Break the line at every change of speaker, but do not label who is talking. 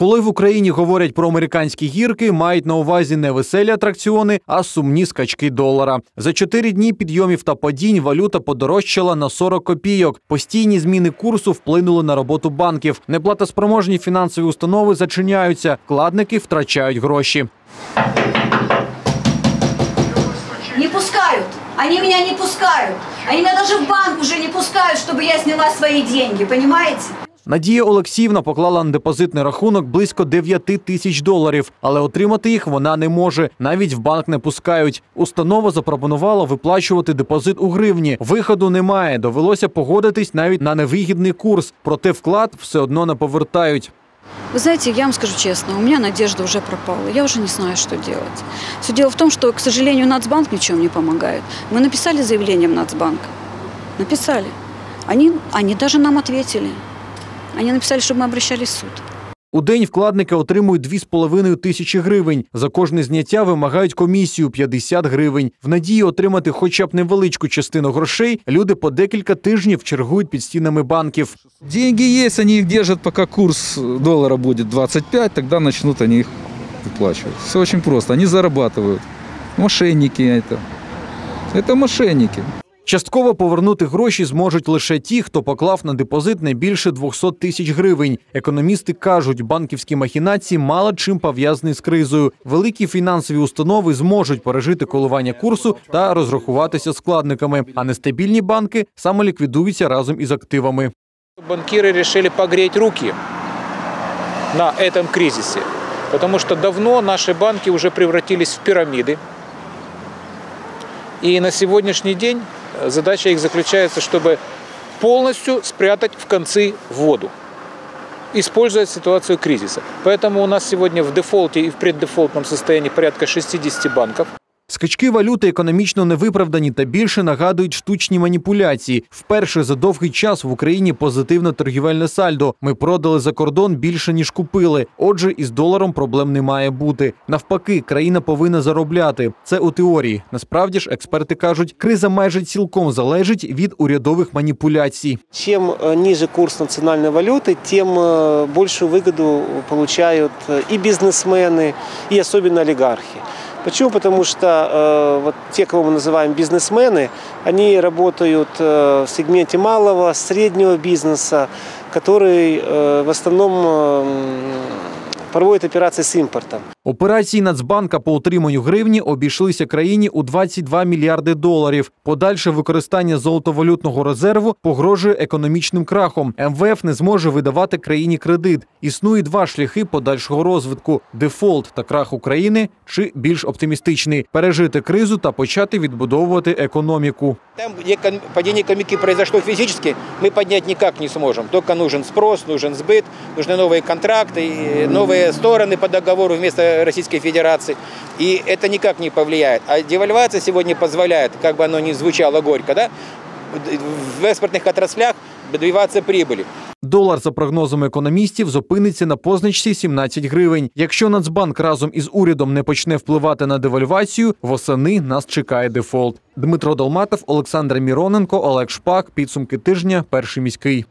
Коли в Україні говорять про американські гірки, мають на увазі не веселі атракціони, а сумні скачки долара. За чотири дні підйомів та падінь валюта подорожчала на 40 копійок. Постійні зміни курсу вплинули на роботу банків. Неплатоспроможні фінансові установи зачиняються, вкладники втрачають гроші.
Не пускают. Они меня не пускают. Они меня даже в банк уже не пускают, чтобы я сняла свои деньги, понимаете?
Надія Олексіївна поклала на депозитний рахунок близько 9 тисяч доларів, але отримати їх вона не може. Навіть в банк не пускають. Установа запропонувала виплачувати депозит у гривні. Виходу немає. Довелося погодитись навіть на невигідний курс, проте вклад все одно не повертають.
Вы знаете, я вам скажу честно, у меня надежда уже пропала. Я уже не знаю, что делать. Все дело в том, что, к сожалению, Нацбанк ни в чем не помогает. Мы написали заявление в Нацбанк. Написали. Они, они даже нам ответили. Они написали, чтобы мы обращались в суд.
У день вкладники отримують 2,5 тисячі гривень. За кожне зняття вимагають комісію 50 гривень. В надії отримати хоча б невеличку частину грошей. Люди по декілька тижнів чергують під стінами банків.
Деньги есть, они их держат, пока курс доллара будет 25, тогда начнут они их выплачивать. Все очень просто, они зарабатывают. Мошенники это. Это мошенники.
Частково повернути гроші зможуть лише ті, хто поклав на депозит не більше 200 тисяч гривень. Економісти кажуть, банківські махінації мало чим пов'язані з кризою. Великі фінансові установи зможуть пережити коливання курсу та розрахуватися складниками, а нестабільні банки самоліквідуються разом із активами.
Банкиры решили погреть руки на этом кризисе, потому что давно наши банки уже превратились в пирамиды. И на сегодняшний день задача их заключается, чтобы полностью спрятать в концы воду, используя ситуацию кризиса. Поэтому у нас сегодня в дефолте и в преддефолтном состоянии порядка 60 банков.
Скачки валюти економічно невиправдані та більше нагадують штучні маніпуляції. Вперше за довгий час в Україні позитивне торгівельне сальдо. Ми продали за кордон більше ніж купили. Отже, із доларом проблем не має бути. Навпаки, країна повинна заробляти. Це у теорії. Насправді ж, експерти кажуть, криза майже цілком залежить від урядових маніпуляцій.
Чем э, ниже курс национальной валюты, тем э, большую выгоду получают э, и бизнесмены, и особенно олигархи. Почему? Потому что э, вот те, кого мы называем бизнесмены, они работают э, в сегменте малого, среднего бизнеса, который э, в основном э, проводит операции с импортом.
Операції Нацбанка по утриманню гривні обійшлися країні у 22 мільярди доларів. Подальше використання золотовалютного резерву погрожує економічним крахом. МВФ не зможе видавати країні кредит. Існує два шляхи подальшого розвитку: дефолт та крах України, чи більш оптимістичний пережити кризу та почати відбудовувати економіку.
Там, где падение экономики произошло физически, мы поднять никак не сможем. Только нужен спрос, нужен сбыт, нужны новые контракты, новые стороны по договору вместо Российской Федерации. И это никак не повлияет. А девальвация сегодня позволяет, как бы оно ни звучало горько, да, в экспортных отраслях добиваться прибыли.
Долар, за прогнозами економістів, зупиниться на позначці 17 гривень. Якщо Нацбанк разом із урядом не почне впливати на девальвацію, восени нас чекає дефолт. Дмитро Долматов, Олександр Міроненко, Олег Шпак. Підсумки тижня. Перший міський.